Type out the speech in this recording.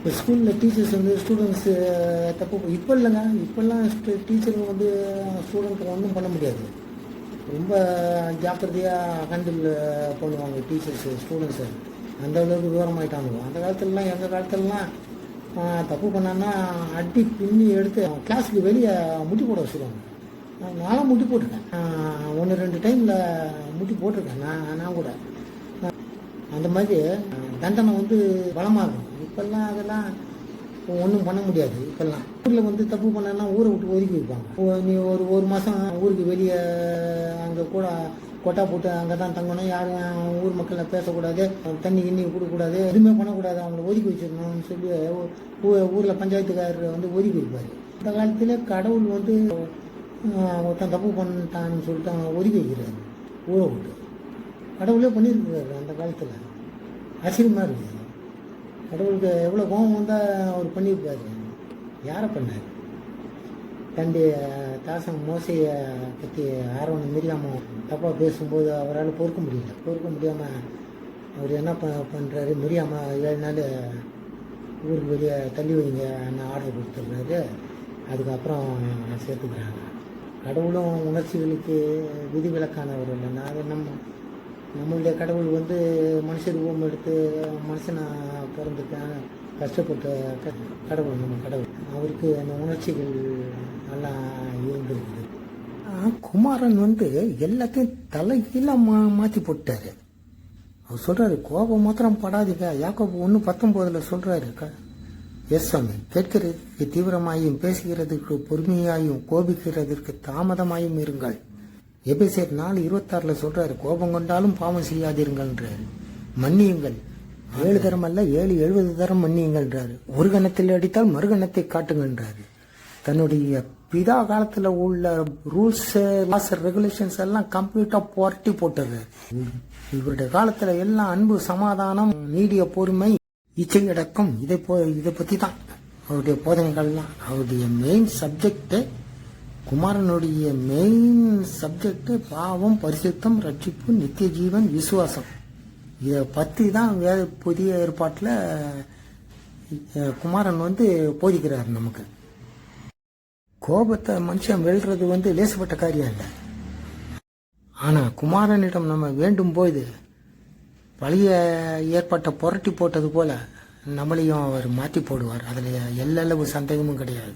இப்போ ஸ்கூலில் டீச்சர்ஸ் வந்து ஸ்டூடெண்ட்ஸு தப்பு இப்போ இல்லைங்க. இப்போல்லாம் டீச்சருங்க வந்து ஸ்டூடெண்ட்டுக்கு ஒன்றும் பண்ண முடியாது. ரொம்ப ஜாக்கிரதையாக ஹேண்டில் பண்ணுவாங்க டீச்சர்ஸு ஸ்டூடெண்ட்ஸு அந்த அளவுக்கு விவரமாயிட்டாங்க. அந்த காலத்துலலாம் எங்கள் காலத்துலலாம் தப்பு பண்ணான்னா அடி பின்னி எடுத்து கிளாஸுக்கு வெளியே முட்டி போட வச்சுருவாங்க. நானும் முட்டி போட்டிருக்கேன். ஒன்று ரெண்டு டைமில் முட்டி போட்டிருக்கேன். நான் நான் கூட. அந்த மாதிரி தண்டனை வந்து பலமாக இருக்கும். இப்போல்லாம் அதெல்லாம் ஒன்றும் பண்ண முடியாது இப்போல்லாம். ஊரில் வந்து தப்பு பண்ணனா ஊரை விட்டு ஒதுக்கி வைப்பாங்க. நீ ஒரு ஒரு மாதம் ஊருக்கு வெளியே அங்கே கூட கொட்டா போட்டு அங்கே தான் தங்கணும். யாரும் ஊர் மக்களை பேசக்கூடாது. தண்ணி கிண்ணி கொடுக்கக்கூடாது. எதுவுமே பண்ணக்கூடாது. அவங்கள ஒதுக்கி வச்சிடணும்னு சொல்லி ஊரில் பஞ்சாயத்துக்காரர் வந்து ஒதுக்கி வைப்பார். இந்த காலத்தில் கடவுள் வந்து ஒருத்தன் தப்பு பண்ணிட்டான்னு சொல்லிட்டு அவன் ஒதுக்கி வைக்கிறாரு. ஊரை விட்டு. கடவுளே பண்ணியிருக்காரு அந்த காலத்தில். ஆச்சரியமாக இருக்குது கடவுளுக்கு எவ்வளோ கோபம் வந்தால் அவர் பண்ணியிருப்பார் யாரை பண்ணார்? தண்டி தாசன் மோசையை பற்றி ஆர்வம் மீறியாமல் தப்பாக பேசும்போது அவரால் பொறுக்க முடியல. பொறுக்க முடியாமல் அவர் என்ன ப பண்ணுறாரு மிரியாமல் ஏழு நாள் ஊருக்கு வெளியே தள்ளி வைங்க ஆர்டர் கொடுத்துட்றாரு. அதுக்கப்புறம் சேர்த்துக்கிறாங்க. கடவுளும் உணர்ச்சிகளுக்கு விதிவிலக்கானவர் இல்லைன்னா அது நம்ம நம்மளுடைய கடவுள் வந்து மனுஷ ரூபம் எடுத்து மனுஷனா பிறந்துட்டான் கஷ்டப்பட்ட க- கடவுள் நம்ம கடவுள். அவருக்கு அந்த உணர்ச்சிகள் நல்லா இருந்திருக்குது. குமாரன் வந்து எல்லாத்தையும் தலைகீழாக மா மாற்றி போட்டாரு. அவர் சொல்கிறாரு கோபம் மாத்திரம் படாதீங்க. யாக்கோபு ஒன்று பத்தொம்போதில் சொல்கிறாருக்கா எஸ் சுவாமி கேட்கிறதுக்கு தீவிரமாயும் பேசுகிறதுக்கு பொறுமையாயும் கோபிக்கிறதற்கு தாமதமாயும் இருங்கள். எபேசியர் நாலு இருபத்தாறுல சொல்றாரு கோபம் கொண்டாலும் பாவம் செய்யாதீர்கள்ன்றாரு. மன்னியுங்கள். ஏழு தரம் அல்ல ஏழு எழுபது தரம் மன்னியுங்கள்ன்றாரு. ஒரு கணத்தில் அடித்தால் மறுகணத்தை காட்டுங்கன்றாரு. தன்னுடைய பிதா காலத்துல உள்ள ரூல்ஸ் லாஸ் ரெகுலேஷன்ஸ் எல்லாம் கம்ப்ளீட்டா புரட்டி போட்டுறாரு இவருடைய காலத்துல எல்லாம் அன்பு சமாதானம் நீடிய பொறுமை இச்சையடக்கம் இதை போ இதை பத்தி தான் அவருடைய போதனைகள்லாம் அவருடைய மெயின் சப்ஜெக்ட் குமாரனுடைய மெயின் சப்ஜெக்டு பாவம் பரிசுத்தம் ரட்சிப்பு நித்திய ஜீவன் விசுவாசம். இதை பற்றி தான் வேறு புதிய ஏற்பாட்டில் குமாரன் வந்து போதிக்கிறார் நமக்கு. கோபத்தை மனுஷன் வெல்றது வந்து லேசுப்பட்ட காரியம் இல்லை. ஆனால் குமாரனிடம் நம்ம வேண்டும் போது பழைய ஏற்பட்ட புரட்டி போட்டது போல நம்மளையும் அவர் மாற்றி போடுவார். அதில் எல்லளவு சந்தேகமும் கிடையாது.